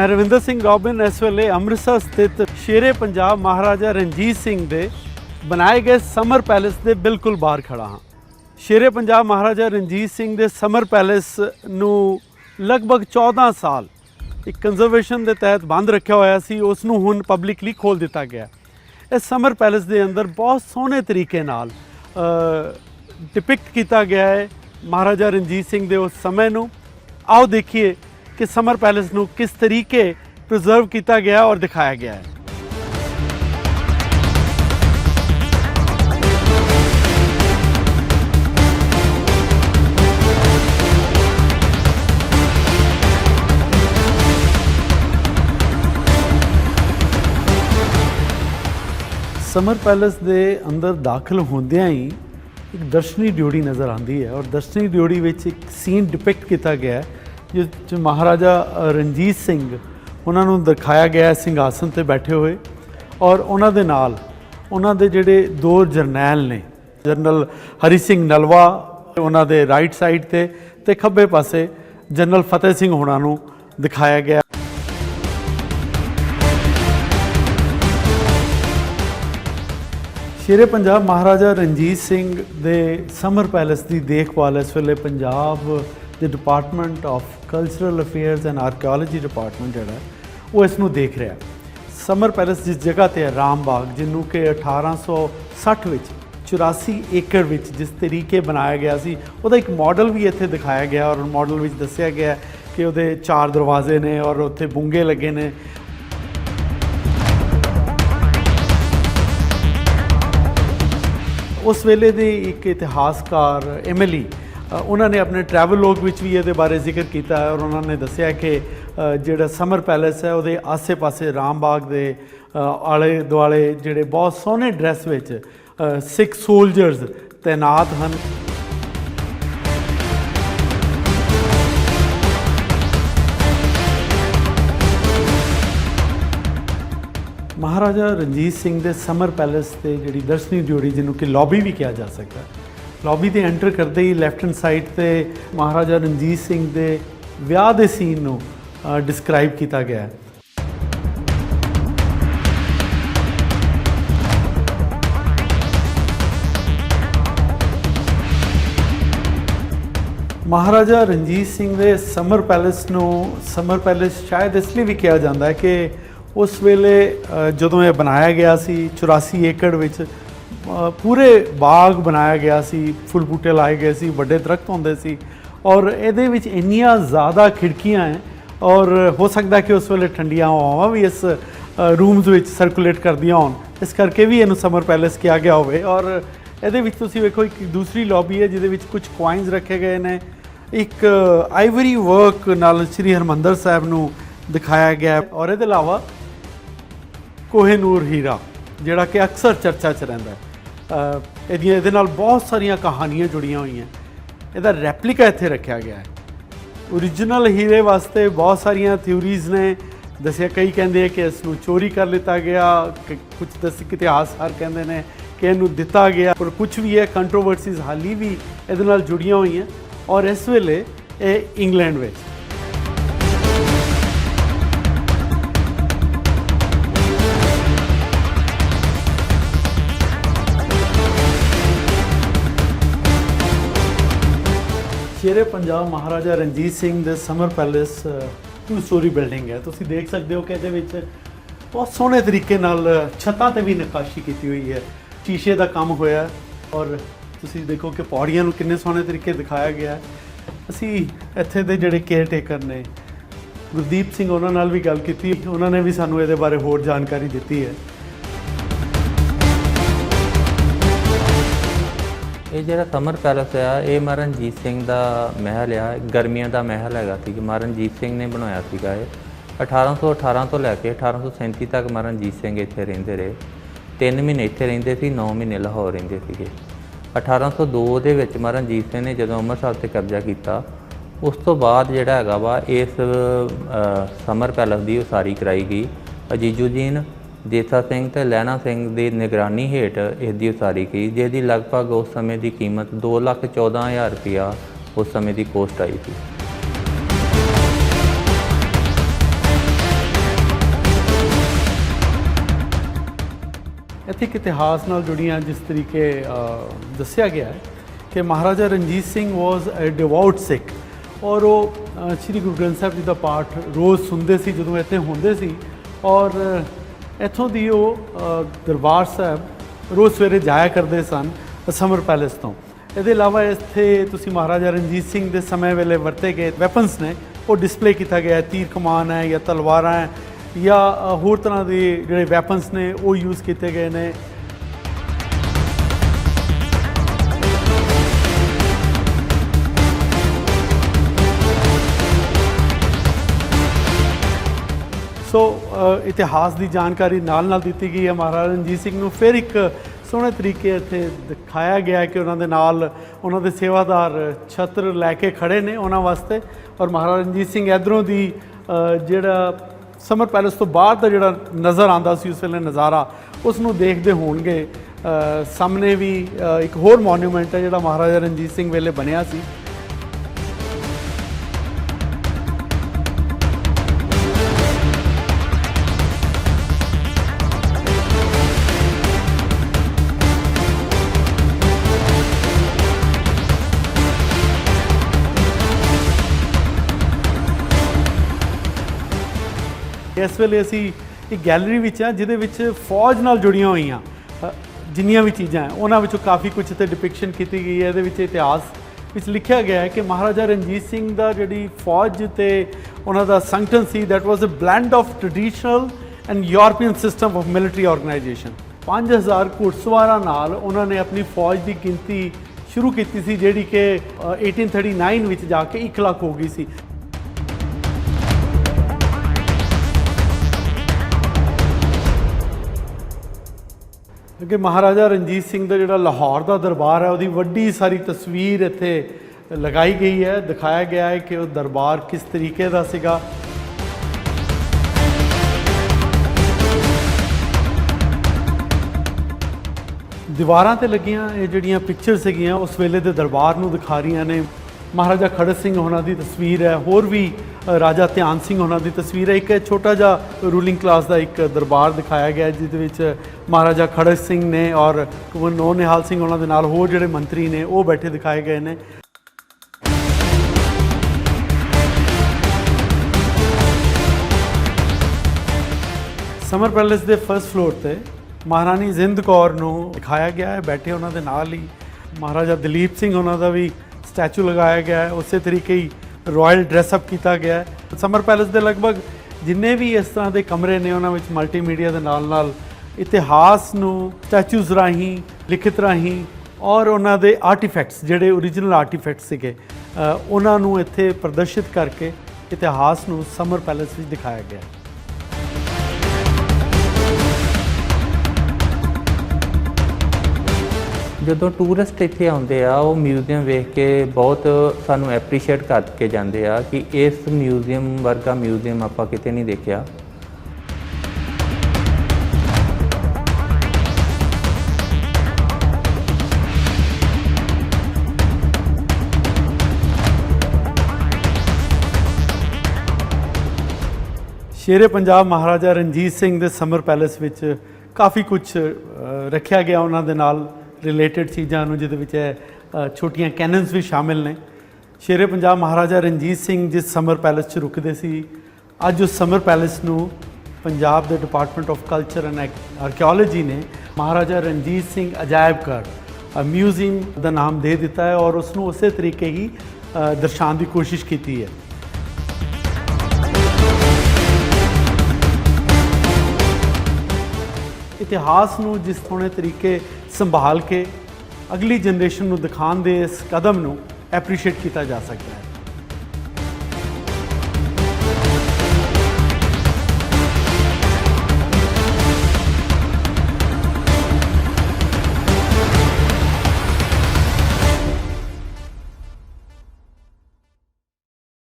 ਮੈਂ ਰਵਿੰਦਰ ਸਿੰਘ ਰੋਬਿਨ, ਇਸ ਵੇਲੇ ਅੰਮ੍ਰਿਤਸਰ ਸਥਿਤ ਸ਼ੇਰੇ ਪੰਜਾਬ ਮਹਾਰਾਜਾ ਰਣਜੀਤ ਸਿੰਘ ਦੇ ਬਣਾਏ ਗਏ ਸਮਰ ਪੈਲੇਸ ਦੇ ਬਿਲਕੁਲ ਬਾਹਰ ਖੜਾ ਹਾਂ। ਸ਼ੇਰੇ ਪੰਜਾਬ ਮਹਾਰਾਜਾ ਰਣਜੀਤ ਸਿੰਘ ਦੇ ਸਮਰ ਪੈਲੇਸ ਨੂੰ ਲਗਭਗ 14 ਸਾਲ ਇੱਕ ਕੰਜ਼ਰਵੇਸ਼ਨ ਦੇ ਤਹਿਤ ਬੰਦ ਰੱਖਿਆ ਹੋਇਆ ਸੀ, ਉਸ ਨੂੰ ਹੁਣ ਪਬਲਿਕਲੀ ਖੋਲ ਦਿੱਤਾ ਗਿਆ ਇਸ ਸਮਰ ਪੈਲੇਸ ਦੇ ਅੰਦਰ ਬਹੁਤ ਸੋਹਣੇ ਤਰੀਕੇ ਨਾਲ ਡਿਪਿਕਟ ਕੀਤਾ ਗਿਆ ਹੈ ਮਹਾਰਾਜਾ ਰਣਜੀਤ ਸਿੰਘ ਦੇ ਉਸ ਸਮੇਂ ਨੂੰ। ਆਓ ਦੇਖੀਏ ਕਿ ਸਮਰ ਪੈਲੇਸ ਨੂੰ ਕਿਸ ਤਰੀਕੇ ਪ੍ਰੀਜ਼ਰਵ ਕੀਤਾ ਗਿਆ ਔਰ ਦਿਖਾਇਆ ਗਿਆ ਹੈ। ਸਮਰ ਪੈਲੇਸ ਦੇ ਅੰਦਰ ਦਾਖਲ ਹੁੰਦਿਆਂ ਹੀ ਇੱਕ ਦਰਸ਼ਨੀ ਡਿਊਟੀ ਨਜ਼ਰ ਆਉਂਦੀ ਹੈ ਔਰ ਦਰਸ਼ਨੀ ਡਿਊਟੀ ਵਿੱਚ ਇੱਕ ਸੀਨ ਡਿਪਿਕਟ ਕੀਤਾ ਗਿਆ ਹੈ ਜਿਸ 'ਚ ਮਹਾਰਾਜਾ ਰਣਜੀਤ ਸਿੰਘ, ਉਹਨਾਂ ਨੂੰ ਦਿਖਾਇਆ ਗਿਆ ਹੈ ਸਿੰਘਾਸਨ ਤੇ ਬੈਠੇ ਹੋਏ ਔਰ ਉਹਨਾਂ ਦੇ ਨਾਲ ਉਹਨਾਂ ਦੇ ਜਿਹੜੇ ਦੋ ਜਰਨੈਲ ਨੇ ਜਨਰਲ ਹਰੀ ਸਿੰਘ ਨਲਵਾ ਉਹਨਾਂ ਦੇ ਰਾਈਟ ਸਾਈਡ ਤੇ ਤੇ ਖੱਬੇ ਪਾਸੇ ਜਨਰਲ ਫਤਿਹ ਸਿੰਘ ਹੋਣਾ ਨੂੰ ਦਿਖਾਇਆ ਗਿਆ। ਸ਼ੇਰੇ ਪੰਜਾਬ ਮਹਾਰਾਜਾ ਰਣਜੀਤ ਸਿੰਘ ਦੇ ਸਮਰ ਪੈਲੇਸ ਦੀ ਦੇਖਭਾਲ ਇਸ ਵੇਲੇ ਪੰਜਾਬ ਦੇ department of cultural affairs and archaeology department ਜਿਹੜਾ ਉਹ ਇਸ ਨੂੰ ਦੇਖ ਰਿਹਾ ਸਮਰ ਪੈਲੇਸ ਜਿਸ ਜਗ੍ਹਾ ਤੇ ਹੈ, ਰਾਮ ਬਾਗ, ਜਿਹਨੂੰ ਕਿ 1860 ਵਿੱਚ 84 ਏਕੜ ਵਿੱਚ ਜਿਸ ਤਰੀਕੇ ਬਣਾਇਆ ਗਿਆ ਸੀ, ਉਹਦਾ ਇੱਕ ਮਾਡਲ ਵੀ ਇੱਥੇ ਦਿਖਾਇਆ ਗਿਆ ਔਰ ਮਾਡਲ ਵਿੱਚ ਦੱਸਿਆ ਗਿਆ ਕਿ ਉਹਦੇ ਚਾਰ ਦਰਵਾਜ਼ੇ ਨੇ ਔਰ ਉੱਥੇ ਬੁੰਗੇ ਲੱਗੇ ਨੇ। ਉਸ ਵੇਲੇ ਦੇ ਇੱਕ ਇਤਿਹਾਸਕਾਰ ਐਮਐਲਈ ਉਹਨਾਂ ਨੇ ਆਪਣੇ ਟਰੈਵਲ ਲੌਗ ਵਿੱਚ ਵੀ ਇਹਦੇ ਬਾਰੇ ਜ਼ਿਕਰ ਕੀਤਾ ਹੈ ਔਰ ਉਹਨਾਂ ਨੇ ਦੱਸਿਆ ਕਿ ਜਿਹੜਾ ਸਮਰ ਪੈਲੇਸ ਹੈ ਉਹਦੇ ਆਸੇ-ਪਾਸੇ ਰਾਮਬਾਗ ਦੇ ਆਲੇ ਦੁਆਲੇ ਜਿਹੜੇ ਬਹੁਤ ਸੋਹਣੇ ਡਰੈਸ ਵਿੱਚ ਸਿੱਖ ਸੋਲਜਰਸ ਤੈਨਾਤ ਹਨ। ਮਹਾਰਾਜਾ ਰਣਜੀਤ ਸਿੰਘ ਦੇ ਸਮਰ ਪੈਲੇਸ ਤੇ ਜਿਹੜੀ ਦਰਸ਼ਨੀ ਡਿਊਟੀ ਜਿਹਨੂੰ ਕਿ ਲੌਬੀ ਵੀ ਕਿਹਾ ਜਾ ਸਕਦਾ ਲੌਬੀ ਤੇ ਐਂਟਰ ਕਰਦੇ ਹੀ ਲੈਫਟ ਹੈਂਡ ਸਾਈਡ ਤੇ ਮਹਾਰਾਜਾ ਰਣਜੀਤ ਸਿੰਘ ਦੇ ਵਿਆਹ ਦੇ ਸੀਨ ਨੂੰ ਡਿਸਕ੍ਰਾਈਬ ਕੀਤਾ ਗਿਆ ਹੈ। ਮਹਾਰਾਜਾ ਰਣਜੀਤ ਸਿੰਘ ਦੇ ਸਮਰ ਪੈਲੇਸ ਨੂੰ, ਸਮਰ ਪੈਲੇਸ ਸ਼ਾਇਦ ਇਸ ਲਈ ਵੀ ਕਿਹਾ ਜਾਂਦਾ ਹੈ ਕਿ ਉਸ ਵੇਲੇ ਜਦੋਂ ਇਹ ਬਣਾਇਆ ਗਿਆ ਸੀ 84 ਏਕੜ ਵਿੱਚ ਪੂਰੇ ਬਾਗ ਬਣਾਇਆ ਗਿਆ ਸੀ, ਫੁੱਲ ਬੂਟੇ ਲਾਏ ਗਏ ਸੀ, ਵੱਡੇ ਦਰਖਤ ਹੁੰਦੇ ਸੀ ਔਰ ਇਹਦੇ ਵਿੱਚ ਇੰਨੀਆਂ ਜ਼ਿਆਦਾ ਖਿੜਕੀਆਂ ਹੈ ਔਰ ਹੋ ਸਕਦਾ ਕਿ ਉਸ ਵੇਲੇ ਠੰਡੀਆਂ ਹਵਾਵਾਂ ਵੀ ਇਸ ਰੂਮਸ ਵਿੱਚ ਸਰਕੂਲੇਟ ਕਰਦੀਆਂ ਹੋਣ। ਇਸ ਕਰਕੇ ਵੀ ਇਹਨੂੰ ਸਮਰ ਪੈਲੇਸ ਕਿਹਾ ਗਿਆ ਹੋਵੇ ਔਰ ਇਹਦੇ ਵਿੱਚ ਤੁਸੀਂ ਵੇਖੋ, ਇੱਕ ਦੂਸਰੀ ਲੌਬੀ ਹੈ ਜਿਹਦੇ ਵਿੱਚ ਕੁਝ ਕੁਆਇਨਸ ਰੱਖੇ ਗਏ ਨੇ। ਇੱਕ ਆਈਵਰੀ ਵਰਕ ਨਾਲ ਸ੍ਰੀ ਹਰਮੰਦਰ ਸਾਹਿਬ ਨੂੰ ਦਿਖਾਇਆ ਗਿਆ ਔਰ ਇਹਦੇ ਇਲਾਵਾ ਕੋਹੇਨੂਰ ਹੀਰਾ, ਜਿਹੜਾ ਕਿ ਅਕਸਰ ਚਰਚਾ 'ਚ ਰਹਿੰਦਾ ਹੈ। ਇਹਦੀਆਂ ਇਹਦੇ ਨਾਲ ਬਹੁਤ ਸਾਰੀਆਂ ਕਹਾਣੀਆਂ ਜੁੜੀਆਂ ਹੋਈਆਂ। ਇਹਦਾ ਰੈਪਲੀਕਾ ਇੱਥੇ ਰੱਖਿਆ ਗਿਆ ਹੈ। ਓਰੀਜਨਲ ਹੀਰੇ ਵਾਸਤੇ ਬਹੁਤ ਸਾਰੀਆਂ ਥਿਊਰੀਜ਼ ਨੇ। ਦੱਸਿਆ, ਕਈ ਕਹਿੰਦੇ ਆ ਕਿ ਇਸ ਨੂੰ ਚੋਰੀ ਕਰ ਲਿੱਤਾ ਗਿਆ, ਕਿ ਕੁਝ ਦਸ ਇਤਿਹਾਸਕਾਰ ਕਹਿੰਦੇ ਨੇ ਕਿ ਇਹਨੂੰ ਦਿੱਤਾ ਗਿਆ। ਪਰ ਕੁਝ ਵੀ ਹੈ ਕੰਟਰੋਵਰਸੀਜ਼ ਹਾਲੀ ਵੀ ਇਹਦੇ ਨਾਲ ਜੁੜੀਆਂ ਹੋਈਆਂ। ਔਰ ਇਸ ਵੇਲੇ ਇਹ ਇੰਗਲੈਂਡ ਵਿੱਚ। ਸ਼ੇਰੇ ਪੰਜਾਬ ਮਹਾਰਾਜਾ ਰਣਜੀਤ ਸਿੰਘ ਦੇ summer palace two storey building ਹੈ। ਤੁਸੀਂ ਦੇਖ ਸਕਦੇ ਹੋ ਕਿ ਇਹਦੇ ਵਿੱਚ ਬਹੁਤ ਸੋਹਣੇ ਤਰੀਕੇ ਨਾਲ ਛੱਤਾਂ ਤੇ ਵੀ ਨਕਾਸ਼ੀ ਕੀਤੀ ਹੋਈ ਹੈ। ਸ਼ੀਸ਼ੇ ਦਾ ਕੰਮ ਹੋਇਆ ਔਰ ਤੁਸੀਂ ਦੇਖੋ ਕਿ ਪੌੜੀਆਂ ਨੂੰ ਕਿੰਨੇ ਸੋਹਣੇ ਤਰੀਕੇ ਦਿਖਾਇਆ ਗਿਆ ਹੈ। ਅਸੀਂ ਇੱਥੇ ਦੇ ਜਿਹੜੇ ਕੇਅਰ ਟੇਕਰ ਨੇ, ਗੁਰਦੀਪ ਸਿੰਘ ਉਹਨਾਂ ਨਾਲ ਵੀ ਗੱਲ ਕੀਤੀ। ਉਹਨਾਂ ਨੇ ਵੀ ਸਾਨੂੰ ਇਹਦੇ ਬਾਰੇ ਹੋਰ ਜਾਣਕਾਰੀ ਦਿੱਤੀ ਹੈ। ਇਹ ਜਿਹੜਾ ਸਮਰ ਪੈਲਸ ਆ, ਇਹ ਮਹਾਰਾਜਾ ਰਣਜੀਤ ਸਿੰਘ ਦਾ ਮਹਿਲ ਆ। ਗਰਮੀਆਂ ਦਾ ਮਹਿਲ ਹੈਗਾ ਸੀ ਕਿ ਮਹਾਰਾਜਾ ਸਿੰਘ ਨੇ ਬਣਾਇਆ ਸੀਗਾ ਇਹ। 1818 ਤੋਂ ਲੈ ਕੇ 1837 ਤੱਕ ਮਹਾਰਾਜਾ ਰਣਜੀਤ ਸਿੰਘ ਇੱਥੇ ਰਹਿੰਦੇ ਰਹੇ। 3 ਮਹੀਨੇ ਇੱਥੇ ਰਹਿੰਦੇ ਸੀ 9 ਮਹੀਨੇ ਲਾਹੌਰ ਰਹਿੰਦੇ ਸੀਗੇ। 1802 ਦੇ ਵਿੱਚ ਮਹਾਰਾਜਾ ਸਿੰਘ ਨੇ ਜਦੋਂ ਅੰਮ੍ਰਿਤਸਰ ਤੇ ਕਬਜ਼ਾ ਕੀਤਾ, ਉਸ ਤੋਂ ਬਾਅਦ ਜਿਹੜਾ ਹੈਗਾ ਵਾ, ਇਸ ਸਮਰ ਪੈਲਸ ਦੀ ਉਸਾਰੀ ਕਰਾਈ ਗਈ। ਅਜੀਜੂਦੀਨ ਜੇਸਾ ਸਿੰਘ ਤੇ ਲੈਣਾ ਸਿੰਘ ਦੀ ਨਿਗਰਾਨੀ ਹੇਠ ਇਸ ਦੀ ਉਸਾਰੀ ਕੀਤੀ ਜਿਸ ਦੀ ਲਗਭਗ ਉਸ ਸਮੇਂ ਦੀ ਕੀਮਤ 214000 ਰੁਪਇਆ ਉਸ ਸਮੇਂ ਦੀ ਕੋਸਟ ਆਈ ਸੀ। ਇੱਥੇ ਇਤਿਹਾਸ ਨਾਲ ਜੁੜੀਆਂ ਜਿਸ ਤਰੀਕੇ ਦੱਸਿਆ ਗਿਆ ਹੈ ਕਿ ਮਹਾਰਾਜਾ ਰਣਜੀਤ ਸਿੰਘ ਵਾਸ ਅ ਡਿਵਾਊਟ ਸਿੱਖ ਔਰ ਉਹ ਸ੍ਰੀ ਗੁਰੂ ਗ੍ਰੰਥ ਸਾਹਿਬ ਜੀ ਦਾ ਪਾਠ ਰੋਜ਼ ਸੁਣਦੇ ਸੀ ਜਦੋਂ ਇੱਥੇ ਹੁੰਦੇ ਸੀ ਔਰ ਇੱਥੋਂ ਦੀ ਉਹ ਦਰਬਾਰ ਸਾਹਿਬ ਰੋਜ਼ ਸਵੇਰੇ ਜਾਇਆ ਕਰਦੇ ਸਨ ਸਮਰ ਪੈਲੇਸ ਤੋਂ। ਇਹਦੇ ਇਲਾਵਾ ਇੱਥੇ ਤੁਸੀਂ ਮਹਾਰਾਜਾ ਰਣਜੀਤ ਸਿੰਘ ਦੇ ਸਮੇਂ ਵੇਲੇ ਵਰਤੇ ਗਏ ਵੈਪਨਸ ਨੇ, ਉਹ ਡਿਸਪਲੇ ਕੀਤਾ ਗਿਆ ਹੈ, ਤੀਰ ਕਮਾਨ ਹੈ ਜਾਂ ਤਲਵਾਰਾਂ ਹੈ ਜਾਂ ਹੋਰ ਤਰ੍ਹਾਂ ਦੇ ਜਿਹੜੇ ਵੈਪਨਸ ਨੇ ਉਹ ਯੂਜ਼ ਕੀਤੇ ਗਏ ਨੇ। ਸੋ ਇਤਿਹਾਸ ਦੀ ਜਾਣਕਾਰੀ ਨਾਲ ਨਾਲ ਦਿੱਤੀ ਗਈ ਹੈ ਮਹਾਰਾਜਾ ਰਣਜੀਤ ਸਿੰਘ ਨੂੰ। ਫਿਰ ਇੱਕ ਸੋਹਣੇ ਤਰੀਕੇ ਇੱਥੇ ਦਿਖਾਇਆ ਗਿਆ ਕਿ ਉਹਨਾਂ ਦੇ ਨਾਲ ਉਹਨਾਂ ਦੇ ਸੇਵਾਦਾਰ ਛਤਰ ਲੈ ਕੇ ਖੜੇ ਨੇ ਉਹਨਾਂ ਵਾਸਤੇ ਔਰ ਮਹਾਰਾਜਾ ਰਣਜੀਤ ਸਿੰਘ ਇਧਰੋਂ ਦੀ ਜਿਹੜਾ ਸਮਰ ਪੈਲੇਸ ਤੋਂ ਬਾਹਰ ਦਾ ਜਿਹੜਾ ਨਜ਼ਰ ਆਉਂਦਾ ਸੀ, ਉਸ ਵੇਲੇ ਨਜ਼ਾਰਾ ਉਸ ਨੂੰ ਦੇਖਦੇ ਹੋਣਗੇ। ਸਾਹਮਣੇ ਵੀ ਇੱਕ ਹੋਰ ਮੋਨੂਮੈਂਟ ਹੈ ਜਿਹੜਾ ਮਹਾਰਾਜਾ ਰਣਜੀਤ ਸਿੰਘ ਵੇਲੇ ਬਣਿਆ ਸੀ। ਇਸ ਵੇਲੇ ਅਸੀਂ ਇੱਕ ਗੈਲਰੀ ਵਿੱਚ ਆ ਜਿਹਦੇ ਵਿੱਚ ਫੌਜ ਨਾਲ ਜੁੜੀਆਂ ਹੋਈਆਂ ਜਿੰਨੀਆਂ ਵੀ ਚੀਜ਼ਾਂ ਹੈ ਉਹਨਾਂ ਵਿੱਚੋਂ ਕਾਫੀ ਕੁਝ ਤੇ ਡਿਪਿਕਸ਼ਨ ਕੀਤੀ ਗਈ ਹੈ ਇਹਦੇ ਵਿੱਚ ਇਤਿਹਾਸ ਵਿੱਚ ਲਿਖਿਆ ਗਿਆ ਹੈ ਕਿ ਮਹਾਰਾਜਾ ਰਣਜੀਤ ਸਿੰਘ ਦਾ ਜਿਹੜੀ ਫੌਜ ਤੇ ਉਹਨਾਂ ਦਾ ਸੰਗਠਨ ਸੀ that was a blend of traditional and European system of military organization. 5000 ਘੁੜਸਵਾਰਾਂ ਨਾਲ ਉਹਨਾਂ ਨੇ ਆਪਣੀ ਫੌਜ ਦੀ ਗਿਣਤੀ ਸ਼ੁਰੂ ਕੀਤੀ ਸੀ ਜਿਹੜੀ ਕਿ ਅ, 1839 ਵਿੱਚ ਜਾ ਕੇ 1 ਲੱਖ ਹੋ ਗਈ ਸੀ। ਕਿਉਂਕਿ ਮਹਾਰਾਜਾ ਰਣਜੀਤ ਸਿੰਘ ਦਾ ਜਿਹੜਾ ਲਾਹੌਰ ਦਾ ਦਰਬਾਰ ਹੈ, ਉਹਦੀ ਵੱਡੀ ਸਾਰੀ ਤਸਵੀਰ ਇੱਥੇ ਲਗਾਈ ਗਈ ਹੈ, ਦਿਖਾਇਆ ਗਿਆ ਹੈ ਕਿ ਉਹ ਦਰਬਾਰ ਕਿਸ ਤਰੀਕੇ ਦਾ ਸੀਗਾ। ਦੀਵਾਰਾਂ ਤੇ ਲੱਗੀਆਂ ਇਹ ਜਿਹੜੀਆਂ ਪਿਕਚਰ ਸੀਗੀਆਂ, ਉਸ ਵੇਲੇ ਦੇ ਦਰਬਾਰ ਨੂੰ ਦਿਖਾ ਰਹੀਆਂ ਨੇ। ਮਹਾਰਾਜਾ ਖੜਕ ਸਿੰਘ ਉਹਨਾਂ ਦੀ ਤਸਵੀਰ ਹੈ ਹੋਰ ਵੀ ਰਾਜਾ ਧਿਆਨ ਸਿੰਘ ਉਹਨਾਂ ਦੀ ਤਸਵੀਰ ਹੈ। ਇੱਕ ਛੋਟਾ ਜਿਹਾ ਰੂਲਿੰਗ ਕਲਾਸ ਦਾ ਇੱਕ ਦਰਬਾਰ ਦਿਖਾਇਆ ਗਿਆ ਹੈ, ਜਿਹਦੇ ਵਿੱਚ ਮਹਾਰਾਜਾ ਖੜਕ ਸਿੰਘ ਨੇ ਔਰ ਕੁੰਵਰ ਨਿਹਾਲ ਸਿੰਘ ਉਹਨਾਂ ਦੇ ਨਾਲ ਹੋਰ ਜਿਹੜੇ ਮੰਤਰੀ ਨੇ ਉਹ ਬੈਠੇ ਦਿਖਾਏ ਗਏ ਨੇ। ਸਮਰ ਪੈਲੇਸ ਦੇ ਫਰਸਟ ਫਲੋਰ ਤੇ ਮਹਾਰਾਣੀ ਜ਼ਿੰਦ ਕੌਰ ਨੂੰ ਦਿਖਾਇਆ ਗਿਆ ਹੈ ਬੈਠੇ ਉਹਨਾਂ ਦੇ ਨਾਲ ਹੀ। ਮਹਾਰਾਜਾ ਦਲੀਪ ਸਿੰਘ ਉਹਨਾਂ ਦਾ ਵੀ ਸਟੈਚੂ ਲਗਾਇਆ ਗਿਆ ਹੈ, ਉਸੇ ਤਰੀਕੇ ਹੀ ਰਾਇਲ ਡਰੈਸ ਅਪ ਕੀਤਾ ਗਿਆ ਹੈ। ਸਮਰ ਪੈਲੇਸ ਦੇ ਲਗਭਗ ਜਿੰਨੇ ਵੀ ਇਸ ਤਰ੍ਹਾਂ ਦੇ ਕਮਰੇ ਨੇ, ਉਹਨਾਂ ਵਿੱਚ ਮਲਟੀਮੀਡੀਆ ਦੇ ਨਾਲ ਨਾਲ ਇਤਿਹਾਸ ਨੂੰ ਸਟੈਚੂਜ਼ ਰਾਹੀਂ, ਲਿਖਤ ਰਾਹੀਂ ਔਰ ਉਹਨਾਂ ਦੇ ਆਰਟੀਫੈਕਟਸ ਜਿਹੜੇ ਓਰੀਜਨਲ ਆਰਟੀਫੈਕਟਸ ਸੀਗੇ ਉਹਨਾਂ ਨੂੰ ਇੱਥੇ ਪ੍ਰਦਰਸ਼ਿਤ ਕਰਕੇ ਇਤਿਹਾਸ ਨੂੰ ਸਮਰ ਪੈਲੇਸ ਵਿੱਚ ਦਿਖਾਇਆ ਗਿਆ ਹੈ। ਜਦੋਂ ਟੂਰਿਸਟ ਇੱਥੇ ਆਉਂਦੇ ਆ, ਉਹ ਮਿਊਜ਼ੀਅਮ ਵੇਖ ਕੇ ਬਹੁਤ ਸਾਨੂੰ ਐਪਰੀਸ਼ੀਏਟ ਕਰਕੇ ਜਾਂਦੇ ਆ ਕਿ ਇਸ ਮਿਊਜ਼ੀਅਮ ਵਰਗਾ ਮਿਊਜ਼ੀਅਮ ਆਪਾਂ ਕਿਤੇ ਨਹੀਂ ਦੇਖਿਆ। ਸ਼ੇਰੇ ਪੰਜਾਬ ਮਹਾਰਾਜਾ ਰਣਜੀਤ ਸਿੰਘ ਦੇ ਸਮਰ ਪੈਲੇਸ ਵਿੱਚ ਕਾਫੀ ਕੁਝ ਰੱਖਿਆ ਗਿਆ ਉਹਨਾਂ ਦੇ ਨਾਲ। ਰਿਲੇਟਡ ਚੀਜ਼ਾਂ ਨੂੰ ਜਿਹਦੇ ਵਿੱਚ ਹੈ, ਛੋਟੀਆਂ ਕੈਨਨਸ ਵੀ ਸ਼ਾਮਿਲ ਨੇ। ਸ਼ੇਰੇ ਪੰਜਾਬ ਮਹਾਰਾਜਾ ਰਣਜੀਤ ਸਿੰਘ ਜਿਸ ਸਮਰ ਪੈਲੇਸ 'ਚ ਰੁਕਦੇ ਸੀ ਅੱਜ ਉਸ ਸਮਰ ਪੈਲੇਸ ਨੂੰ ਪੰਜਾਬ ਦੇ department of culture and archaeology ਨੇ ਮਹਾਰਾਜਾ ਰਣਜੀਤ ਸਿੰਘ ਅਜਾਇਬ ਘਰ ਮਿਊਜ਼ੀਅਮ ਦਾ ਨਾਮ ਦੇ ਦਿੱਤਾ ਹੈ ਔਰ ਉਸ ਨੂੰ ਉਸੇ ਤਰੀਕੇ ਹੀ ਦਰਸਾਉਣ ਦੀ ਕੋਸ਼ਿਸ਼ ਕੀਤੀ ਹੈ। ਇਤਿਹਾਸ ਨੂੰ ਜਿਸ ਸੋਹਣੇ ਤਰੀਕੇ ਸੰਭਾਲ ਕੇ ਅਗਲੀ ਜਨਰੇਸ਼ਨ ਨੂੰ ਦਿਖਾਉਣ ਦੇ ਇਸ ਕਦਮ ਨੂੰ ਐਪਰੀਸ਼ੀਏਟ ਕੀਤਾ ਜਾ ਸਕਦਾ ਹੈ।